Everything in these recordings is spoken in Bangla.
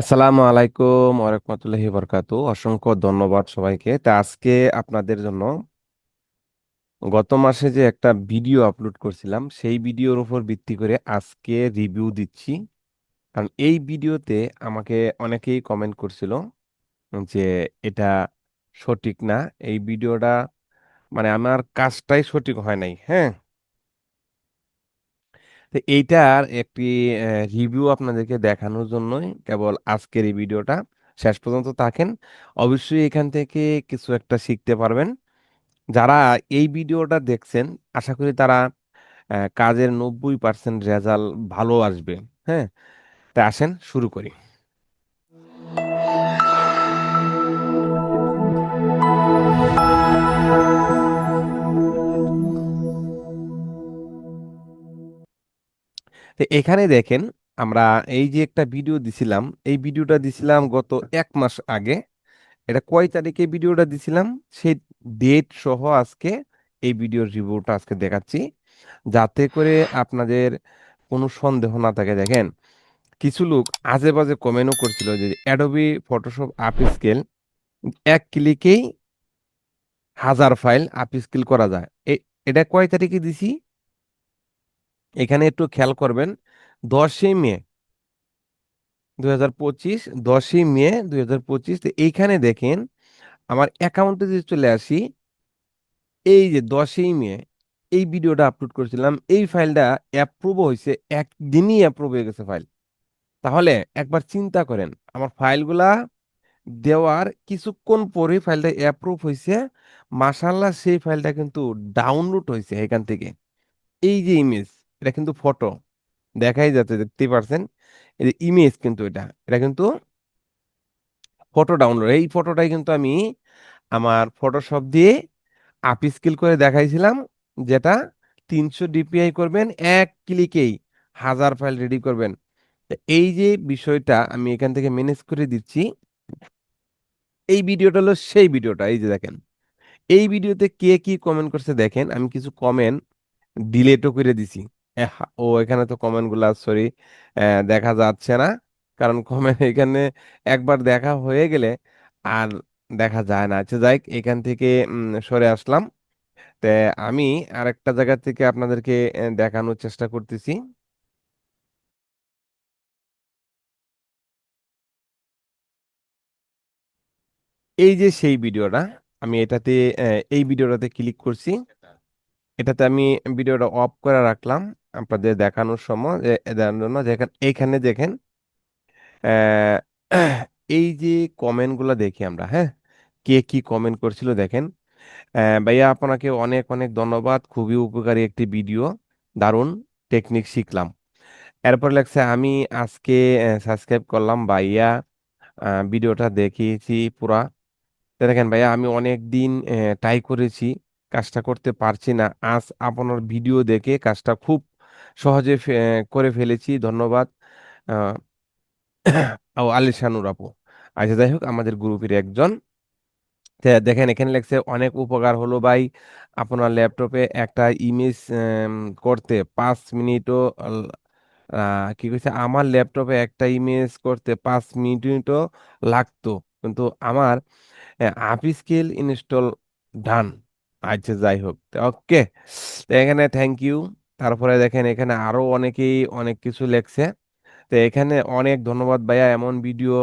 আসসালামু আলাইকুম ওরহমতুল্লাহি বরকাতু অসংখ্য ধন্যবাদ সবাইকে। তা আজকে আপনাদের জন্য গত মাসে যে একটা ভিডিও আপলোড করছিলাম, সেই ভিডিওর উপর ভিত্তি করে আজকে রিভিউ দিচ্ছি। কারণ এই ভিডিওতে আমাকে অনেকেই কমেন্ট করছিল যে এটা সঠিক না। এই ভিডিওটা মানে আমার কাজটাই সঠিক হয় নাই হ্যাঁ? তো এইটার একটি রিভিউ আপনাদেরকে দেখানোর জন্যই কেবল আজকের এই ভিডিওটা শেষ পর্যন্ত থাকেন। অবশ্যই এখান থেকে কিছু একটা শিখতে পারবেন। যারা এই ভিডিওটা দেখছেন, আশা করি তারা কাজের নব্বই পার্সেন্ট রেজাল্ট ভালো আসবে। হ্যাঁ? তা আসেন, শুরু করি। তো এখানে দেখেন, আমরা এই যে একটা ভিডিও দিছিলাম, এই ভিডিওটা দিছিলাম গত এক মাস আগে। এটা কয় তারিখে ভিডিওটা দিছিলাম? সেই ডেট সহ আজকে এই ভিডিওর রিভিউটা আজকে দেখাচ্ছি। যাতে করে আপনাদের কোনো সন্দেহ না থাকে। দেখেন, কিছু লোক আজে বাজে কমেন্টও করছিল যে অ্যাডোবি ফটোশপ আপ স্কেল এক ক্লিকেই হাজার ফাইল আপ স্কেল করা যায়। এটা কয় তারিখে দিছি? এখানে একটু খেয়াল করবেন, দশই মে দুই হাজার পঁচিশ, দশই মে দুই হাজার পঁচিশ এইখানে দেখেন, আমার অ্যাকাউন্টে যদি চলে আসি, এই যে দশই মে, এই ভিডিওটা আপলোড করেছিলাম, এই ফাইলটা অ্যাপ্রুভ হয়েছে, একদিনই অ্যাপ্রুভ হয়ে গেছে ফাইল তাহলে একবার চিন্তা করেন, আমার ফাইলগুলা দেওয়ার কিছুক্ষণ পরে ফাইলটা অ্যাপ্রুভ হয়েছে মাশাল্লাহ সেই ফাইলটা কিন্তু ডাউনলোড হয়েছে এখান থেকে। এই যে ইমেজ এটা কিন্তু ফটো দেখাই যাচ্ছে, দেখতেই পারছেন? এই যে ইমেজ কিন্তু এটা। এটা কিন্তু ফটো ডাউনলোড এই ফটোটাই কিন্তু আমি আমার ফটোশপ দিয়ে আপস্কেল করে দেখাইছিলাম, যেটা তিনশো ডিপিআই করবেন, এক ক্লিকেই হাজার ফাইল রেডি করবেন। এই যে বিষয়টা আমি এখান থেকে ম্যানেজ করে দিচ্ছি, এই ভিডিওটা হলো সেই ভিডিওটা, এই যে দেখেন। এই ভিডিওতে কে কি কমেন্ট করছে দেখেন, আমি কিছু কমেন্ট ডিলেটও করে দিছি। এহ, ও এখানে তো কমেন্টগুলা সরি দেখা যাচ্ছে না। কারণ কমেন্ট এখানে একবার দেখা হয়ে গেলে আর দেখা যায় না। আচ্ছা যাই এখান থেকে উম, সরে আসলাম। তে আমি আরেকটা জায়গা থেকে আপনাদেরকে দেখানোর চেষ্টা করতেছি। এই যে সেই ভিডিওটা আমি এটাতে আহ, এই ভিডিওটাতে ক্লিক করছি। এটাতে আমি ভিডিওটা অফ করে রাখলাম আপনাদের দেখানোর সময় দেখানোর জন্য। দেখেন এইখানে দেখেন এই যে কমেন্টগুলো দেখি আমরা হ্যাঁ? কে কি কমেন্ট করছিল দেখেন। ভাইয়া আপনাকে অনেক অনেক ধন্যবাদ। খুবই উপকারী একটি ভিডিও। দারুণ টেকনিক শিখলাম। এরপর লেখছে, আমি আজকে সাবস্ক্রাইব করলাম ভাইয়া ভিডিওটা দেখিয়েছি পুরা। দেখেন ভাইয়া, আমি অনেক দিন ট্রাই করেছি। কাজটা করতে পারছি না। আজ আপনার ভিডিও দেখে কাজটা খুব সহজে করে ফেলেছি। ধন্যবাদ। ও আলিশানুর আপু। আচ্ছা যাই হোক, আমাদের গ্রুপের একজন। দেখেন, এখানে লেখছে, অনেক উপকার হলো ভাই আপনার ল্যাপটপে একটা ইমেজ করতে। পাঁচ মিনিটও কি কইছে? আমার ল্যাপটপে একটা ইমেজ করতে পাঁচ মিনিটও লাগতো। কিন্তু আমার আপ স্কেল ইনস্টল ডান আচ্ছা যাই হোক। ওকে এখানে থ্যাংক ইউ তারপরে দেখেন এখানে আরও অনেকেই অনেক কিছু লেখছে। তো এখানে অনেক ধন্যবাদ ভাইয়া এমন ভিডিও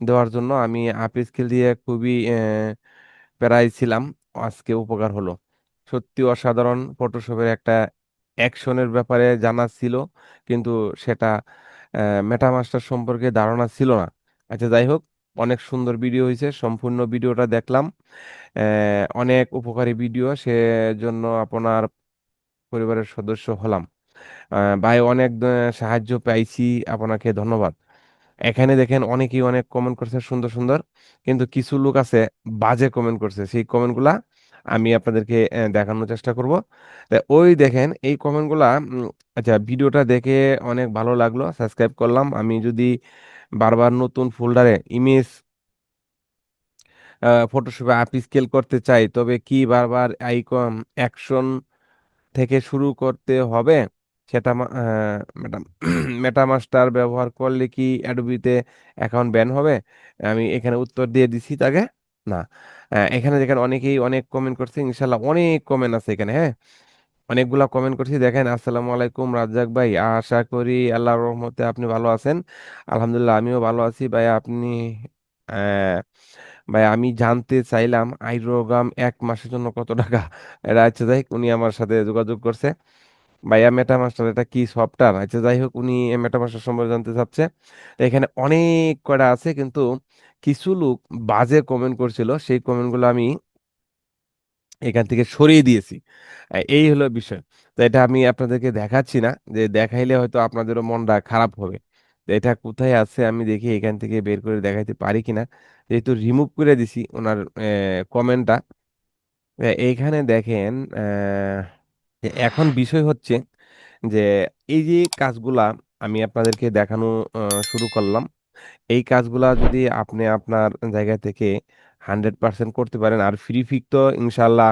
দেওয়ার জন্য। আমি আপ স্কেল দিয়ে খুবই আহ, প্যারায় ছিলাম। আজকে উপকার হলো। সত্যি অসাধারণ ফটোশপের একটা অ্যাকশনের ব্যাপারে জানা ছিল। কিন্তু সেটা মেটামাস্টার সম্পর্কে ধারণা ছিল না। আচ্ছা যাই হোক। অনেক সুন্দর ভিডিও হয়েছে, সম্পূর্ণ ভিডিওটা দেখলাম। অনেক উপকারী ভিডিও সেজন্য আপনার পরিবারের সদস্য হলাম। ভাই, অনেক সাহায্য পাইছি, আপনাকে ধন্যবাদ। এখানে দেখেন অনেকেই অনেক কমেন্ট করছে, সুন্দর সুন্দর, কিন্তু কিছু লোক আছে বাজে কমেন্ট করছে। সেই কমেন্টগুলা আমি আপনাদেরকে দেখানোর চেষ্টা করব। ওই দেখেন, এই কমেন্টগুলা আচ্ছা ভিডিওটা দেখে অনেক ভালো লাগল সাবস্ক্রাইব করলাম। আমি যদি বারবার নতুন ফোল্ডারে ইমেজ ফটোশপে আপ স্কেল করতে চাই, তবে কি বারবার আইকন অ্যাকশন থেকে শুরু করতে হবে? সেটা ম্যাডাম মেটামাস্টার ব্যবহার করলে কি অ্যাডোবিতে অ্যাকাউন্ট ব্যান হবে? আমি এখানে উত্তর দিয়ে দিছি তাকে না। এখানে দেখেন অনেকেই অনেক কমেন্ট করছে, ইনশাল্লাহ অনেক কমেন্ট আছে এখানে হ্যাঁ? অনেকগুলা কমেন্ট করছি। দেখেন, আসসালামু আলাইকুম রাজ্জাক ভাই। আশা করি আল্লাহর রহমতে আপনি ভালো আছেন। আলহামদুলিল্লাহ, আমিও ভালো আছি। ভাই, আপনি ভাই, আমি জানতে চাইলাম আইরোগ্রাম এক মাসের জন্য কত টাকা? এটা আচ্ছা যাই উনি আমার সাথে যোগাযোগ করছে। ভাইয়া মেটামাস্টার এটা কি সফটওয়্যার আচ্ছা যাই হোক, উনি মেটামাস্টার সম্পর্কে জানতে চাচ্ছে। এখানে অনেক কটা আছে, কিন্তু কিছু লোক বাজে কমেন্ট করছিল। সেই কমেন্টগুলো আমি এখান থেকে সরিয়ে দিয়েছি। এই হলো বিষয়। তো এটা আমি আপনাদেরকে দেখাচ্ছি না, যে দেখাইলে হয়তো আপনাদেরও মনটা খারাপ হবে। এটা কোথায় আছে আমি দেখি, এখান থেকে বের করে দেখাইতে পারি কিনা। যেহেতু রিমুভ করে দিছি ওনার কমেন্টটা এইখানে দেখেন এখন বিষয় হচ্ছে যে এই যে কাজগুলা আমি আপনাদেরকে দেখানো শুরু করলাম, এই কাজগুলা যদি আপনি আপনার জায়গা থেকে হান্ড্রেড পার্সেন্ট করতে পারেন। আর ফ্রি ফিক তো ইনশাল্লাহ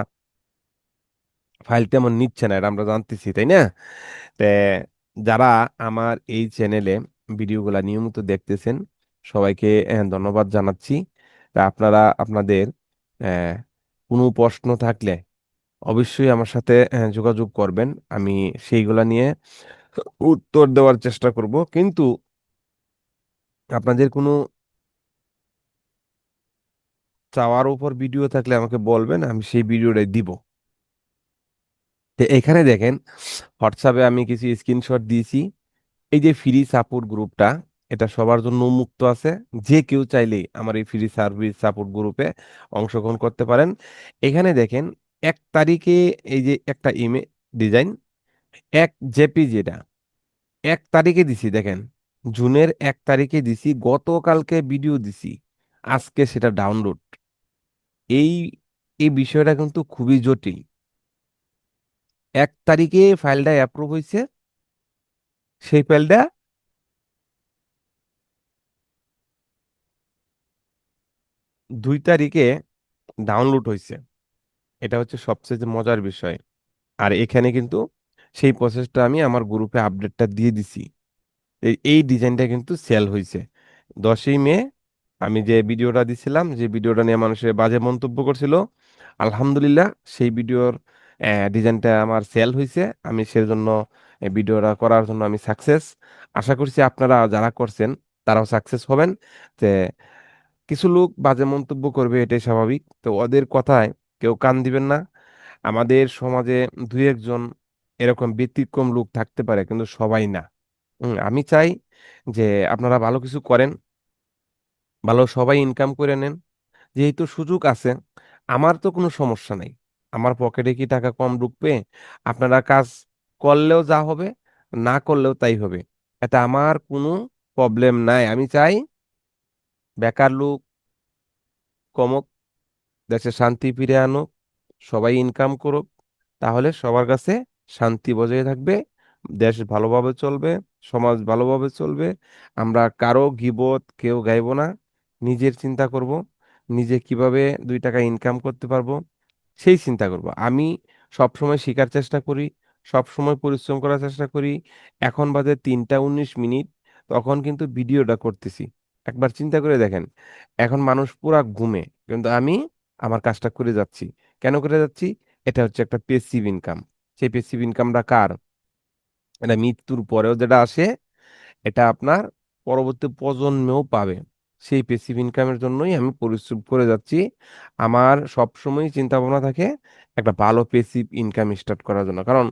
ফাইল তেমন নিচ্ছে না, এটা আমরা জানতেছি, তাই না? তে যারা আমার এই চ্যানেলে ভিডিওগুলা নিয়মিত দেখতেছেন, সবাইকে ধন্যবাদ জানাচ্ছি। আপনারা, আপনাদের কোনো প্রশ্ন থাকলে অবশ্যই আমার সাথে যোগাযোগ করবেন। আমি সেইগুলা নিয়ে উত্তর দেওয়ার চেষ্টা করব। কিন্তু আপনাদের কোনো চাওয়ার উপর ভিডিও থাকলে আমাকে বলবেন, আমি সেই ভিডিওটাই দিব। এখানে দেখেন হোয়াটসঅ্যাপে আমি কিছু স্ক্রিনশট দিয়েছি। এই যে ফ্রি সাপোর্ট গ্রুপটা এটা সবার জন্য উন্মুক্ত আছে। যে কেউ চাইলেই আমার এই ফ্রি সার্ভিস সাপোর্ট গ্রুপে অংশগ্রহণ করতে পারেন। এখানে দেখেন, এক তারিখে এই যে একটা ইমে ডিজাইন এক জেপি যেটা, এক তারিখে দিছি দেখেন, জুনের এক তারিখে দিছি, গতকালকে ভিডিও দিছি, আজকে সেটা ডাউনলোড এই এই বিষয়টা কিন্তু খুবই জটিল। এক তারিখে ফাইলটা অ্যাপ্রুভ হয়েছে সেই ফাইলটা দুই তারিখে ডাউনলোড হয়েছে এটা হচ্ছে সবচেয়ে মজার বিষয়। আর এখানে কিন্তু সেই প্রসেসটা আমি আমার গ্রুপে আপডেটটা দিয়ে দিছি। এই ডিজাইনটা কিন্তু সেল হয়েছে দশই মে আমি যে ভিডিওটা দিছিলাম, যে ভিডিওটা নিয়ে মানুষের বাজে মন্তব্য করছিল, আলহামদুলিল্লাহ সেই ভিডিওর ডিজাইনটা আমার সেল হয়েছে আমি সেজন্য ভিডিওটা করার জন্য আমি সাকসেস। আশা করছি আপনারা যারা করছেন, তারাও সাকসেস হবেন। যে কিছু লোক বাজে মন্তব্য করবে, এটাই স্বাভাবিক। তো ওদের কথায় কেউ কান দিবেন না। আমাদের সমাজে দুই একজন এরকম ব্যতিক্রম লোক থাকতে পারে, কিন্তু সবাই না। আমি চাই যে আপনারা ভালো কিছু করেন। ভালো সবাই ইনকাম করে নেন। যেহেতু সুযোগ আছে, আমার তো কোনো সমস্যা নাই। আমার পকেটে কি টাকা কম ঢুকবে? আপনারা কাজ করলেও যা হবে, না করলেও তাই হবে। এটা আমার কোনো প্রবলেম নাই। আমি চাই বেকার লোক কমক, দেশে শান্তি ফিরে আনুক, সবাই ইনকাম করুক, তাহলে সবার কাছে শান্তি বজায় থাকবে, দেশ ভালোভাবে চলবে, সমাজ ভালোভাবে চলবে। আমরা কারও গিবত কেউ গাইবো না। নিজের চিন্তা করব, নিজে কীভাবে দুই টাকা ইনকাম করতে পারব, সেই চিন্তা করব। আমি সব সময় শেখার চেষ্টা করি সব সময় পরিশ্রম করার চেষ্টা করি। এখন বাজে তিনটা উনিশ মিনিট, তখন কিন্তু ভিডিওটা করতেছি। একবার চিন্তা করে দেখেন, এখন মানুষ পুরা ঘুমে, কিন্তু আমি আমার কাজটা করে যাচ্ছি। কেন করে যাচ্ছি? এটা হচ্ছে একটা পেসিভ ইনকাম সেই পেসিভ ইনকামটা কার? এটা মৃত্যুর পরেও যেটা আসে, এটা আপনার পরবর্তী প্রজন্মেও পাবে। সেই পেসিভ ইনকামের জন্যই আমি পরিশ্রম করে যাচ্ছি। আমার সব সময় চিন্তা ভাবনা থাকে একটা ভালো পেসিভ ইনকাম স্টার্ট করার জন্য। কারণ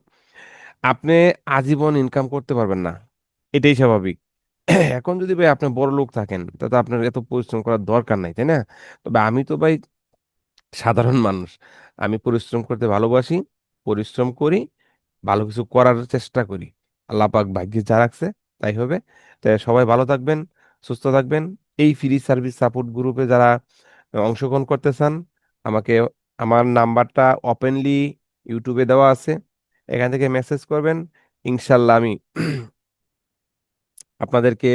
আপনি আজীবন ইনকাম করতে পারবেন না। এটাই স্বাভাবিক। এখন যদি ভাই আপনি বড় লোক থাকেন, তাতে আপনার এত পরিশ্রম করার দরকার নাই, তাই না? তবে আমি তো ভাই সাধারণ মানুষ। আমি পরিশ্রম করতে ভালোবাসি, পরিশ্রম করি, ভালো কিছু করার চেষ্টা করি। আল্লাহ পাক ভাগ্যে যা রাখছে, তাই হবে। তাই সবাই ভালো থাকবেন, সুস্থ থাকবেন। এই ফ্রি সার্ভিস সাপোর্ট গ্রুপে যারা অংশগ্রহণ করতে চান আমাকে, আমার নাম্বারটা ওপেনলি ইউটিউবে দেওয়া আছে। এখান থেকে মেসেজ করবেন, ইনশাল্লাহ আমি আপনাদেরকে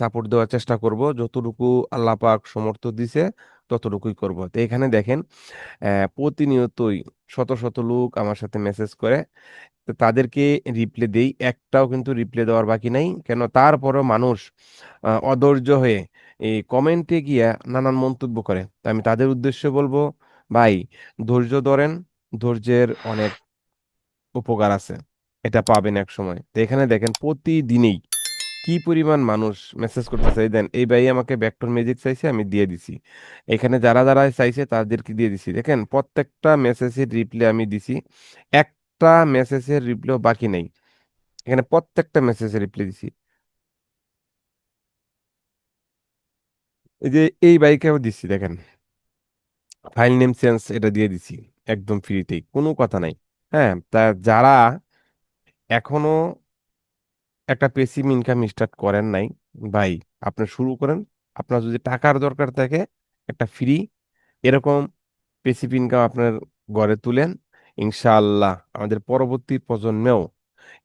সাপোর্ট দেওয়ার চেষ্টা করব। যতটুকু আল্লাহ পাক সমর্থ দিছে, ততটুকুই করব। তো এখানে দেখেন প্রতিনিয়তই শত শত লোক আমার সাথে মেসেজ করে। তো তাদেরকে রিপ্লে দেই, একটাও কিন্তু রিপ্লে দেওয়ার বাকি নাই। কেন? তারপরও মানুষ অধৈর্য হয়ে এই কমেন্টে গিয়া নানান মন্তব্য করে। তা আমি তাদের উদ্দেশ্যে বলব, ভাই, ধৈর্য ধরেন, ধৈর্যের অনেক উপকার আছে। এটা পাবেন এক সময়। তো এখানে দেখেন, প্রতিদিনেই কি পরিমাণ মানুষ মেসেজ করতে চাই দেন, এই ভাই আমাকে ভেক্টর ম্যাজিক চাইছে, আমি দিয়ে দিছি। এখানে যারা যারা চাইছে, তাদেরকে দিয়ে দিছি। দেখেন, প্রত্যেকটা মেসেজের রিপ্লাই আমি দিছি। একটা মেসেজের রিপ্লাই বাকি নেই। এখানে প্রত্যেকটা মেসেজের রিপ্লাই দিছি। এই যে এই বাইকেও দিছি, দেখেন। ফাইল নেম চেঞ্জ এটা দিয়ে দিছি, একদম ফ্রিতেই কোনো কথা নাই। হ্যাঁ তা যারা এখনও একটা পেসিভ ইনকাম স্টার্ট করেন নাই, ভাই আপনি শুরু করেন। আপনার যদি টাকার দরকার থাকে, একটা ফ্রি এরকম পেসিভ ইনকাম আপনার গড়ে তুলেন। ইনশাআল্লাহ আমাদের পরবর্তী প্রজন্মেও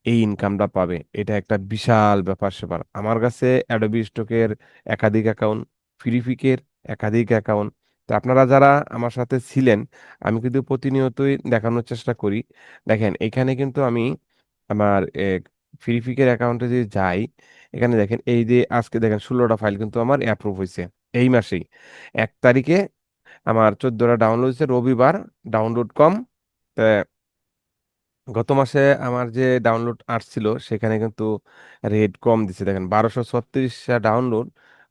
এই ইনকামটা পাবে। এটা একটা বিশাল ব্যাপার স্যাপার আমার কাছে অ্যাডোবি স্টকের একাধিক অ্যাকাউন্ট ফ্রিফিকের একাধিক অ্যাকাউন্ট তো আপনারা যারা আমার সাথে ছিলেন, আমি কিন্তু প্রতিনিয়তই দেখানোর চেষ্টা করি। দেখেন, এখানে কিন্তু আমি আমার ফ্রিফিকের অ্যাকাউন্টে যদি যাই, এখানে দেখেন, এই যে আজকে দেখেন, ষোলোটা ফাইল কিন্তু আমার অ্যাপ্রুভ হয়েছে এই মাসেই। এক তারিখে আমার চোদ্দটা ডাউনলোড হয়েছে রবিবার ডাউনলোড কম তা গত মাসে আমার যে ডাউনলোড আসছিল, সেখানে কিন্তু রেট কম দিছে। দেখেন, বারোশো ছত্রিশটা ডাউনলোড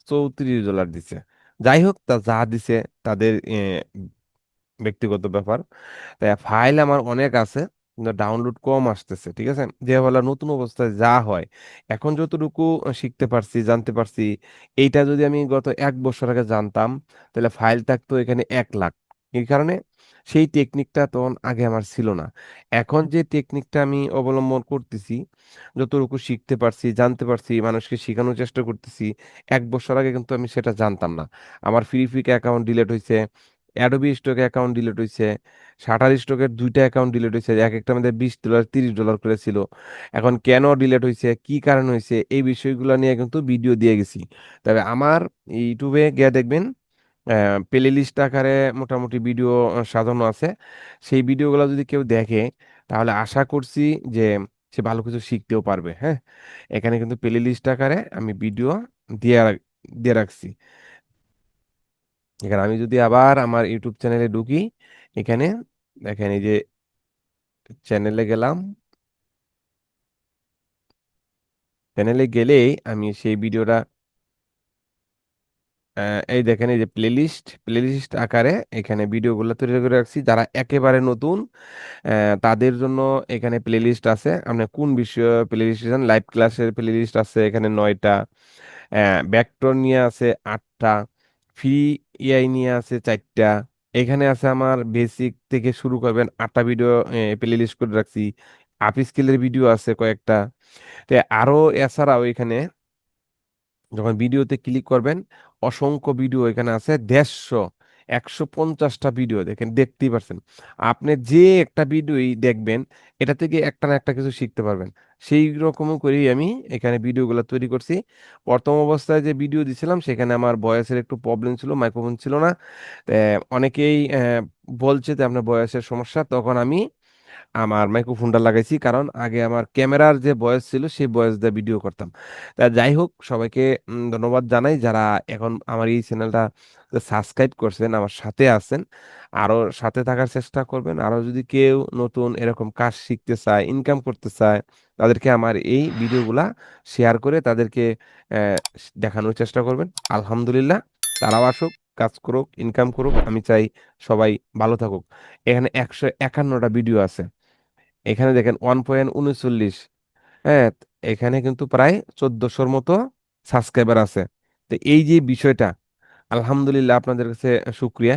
চৌত্রিশ ডলার দিছে। যাই হোক, তা যা দিছে তাদের ব্যক্তিগত ব্যাপার। তাই ফাইল আমার অনেক আছে, কিন্তু ডাউনলোড কম আসতেছে, ঠিক আছে? যে বলা নতুন অবস্থায় যা হয়, এখন যতটুকু শিখতে পারছি, জানতে পারছি, এইটা যদি আমি গত এক বছর আগে জানতাম, তাহলে ফাইল থাকতো এখানে এক লাখ। এই কারণে সেই টেকনিকটা তখন আগে আমার ছিল না। এখন যে টেকনিকটা আমি অবলম্বন করতেছি, যতটুকু শিখতে পারছি, জানতে পারছি, মানুষকে শেখানোর চেষ্টা করতেছি, এক বছর আগে কিন্তু আমি সেটা জানতাম না। আমার ফ্রি ফিক অ্যাকাউন্ট ডিলিট হয়েছে অ্যাডোবি স্টক অ্যাকাউন্ট ডিলিট হয়েছে শাটার স্টকের দুইটা অ্যাকাউন্ট ডিলিট হয়েছে এক একটা মধ্যে বিশ ডলার তিরিশ ডলার করে ছিল। এখন কেন ডিলিট হয়েছে কি কারণ হয়েছে এই বিষয়গুলো নিয়ে কিন্তু ভিডিও দিয়ে গেছি। তবে আমার ইউটিউবে গিয়ে দেখবেন প্লে লিস্ট আকারে মোটামুটি ভিডিও সাজানো আছে। সেই ভিডিওগুলো যদি কেউ দেখে, তাহলে আশা করছি যে সে ভালো কিছু শিখতেও পারবে হ্যাঁ? এখানে কিন্তু প্লে লিস্ট আকারে আমি ভিডিও দিয়ে দিয়ে রাখছি। এখানে আমি যদি আবার আমার ইউটিউব চ্যানেলে ঢুকি, এখানে দেখেন এই যে চ্যানেলে গেলাম। চ্যানেলে গেলেই আমি সেই ভিডিওটা এই দেখেন এই যে প্লেলিস্ট প্লেলিস্ট আকারে এখানে ভিডিওগুলো তৈরি করে রাখছি। যারা একেবারে নতুন তাদের জন্য এখানে প্লেলিস্ট আছে। আপনি কোন বিষয়ে প্লেলিস্ট লাইভ ক্লাসের প্লেলিস্ট আছে এখানে নয়টা। ভেক্টর নিয়ে আছে আটটা। ফ্রি এআই নিয়ে আছে চারটা। এখানে আছে আমার বেসিক থেকে শুরু করবেন আটটা ভিডিও প্লেলিস্ট করে রাখছি। আপ স্কিলের ভিডিও আছে কয়েকটা। তো আরও এছাড়াও এখানে যখন ভিডিওতে ক্লিক করবেন অসংখ্য ভিডিও এখানে আছে, দেড়শো, একশো পঞ্চাশটা ভিডিও দেখেন, দেখতেই পারছেন। আপনি যে একটা ভিডিওই দেখবেন, এটা থেকে একটা না একটা কিছু শিখতে পারবেন। সেই রকম করেই আমি এখানে ভিডিওগুলো তৈরি করছি। প্রথম অবস্থায় যে ভিডিও দিছিলাম, সেখানে আমার ভয়েসের একটু প্রবলেম ছিল মাইক্রোফোন ছিল না। অনেকেই বলছে যে আপনার ভয়েসের সমস্যা, তখন আমি আমার মাইক্রোফোনটা লাগাইছি। কারণ আগে আমার ক্যামেরার যে বয়স ছিল, সেই বয়স দিয়ে ভিডিও করতাম। তা যাই হোক, সবাইকে ধন্যবাদ জানাই। যারা এখন আমার এই চ্যানেলটা সাবস্ক্রাইব করছেন, আমার সাথে আছেন আরও সাথে থাকার চেষ্টা করবেন। আরও যদি কেউ নতুন এরকম কাজ শিখতে চায় ইনকাম করতে চায়, তাদেরকে আমার এই ভিডিওগুলা শেয়ার করে তাদেরকে দেখানোর চেষ্টা করবেন। আলহামদুলিল্লাহ, তারাও আসুক, কাজ করুক ইনকাম করুক। আমি চাই সবাই ভালো থাকুক। এখানে একশো একান্নটা ভিডিও আছে। এখানে দেখেন ওয়ান পয়েন্ট উনচল্লিশ। হ্যাঁ এখানে কিন্তু প্রায় চোদ্দশোর মতো সাবস্ক্রাইবার আছে। তো এই যে বিষয়টা, আলহামদুলিল্লাহ আপনাদের কাছে শুক্রিয়া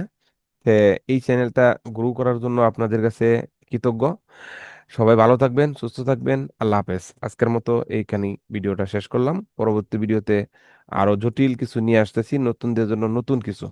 এই চ্যানেলটা গ্রো করার জন্য আপনাদের কাছে কৃতজ্ঞ। সবাই ভালো থাকবেন, সুস্থ থাকবেন। আল্লাহ হাফেজ। আজকের মতো এইখানেই ভিডিওটা শেষ করলাম। পরবর্তী ভিডিওতে আরও জটিল কিছু নিয়ে আসতেছি, নতুনদের জন্য নতুন কিছু।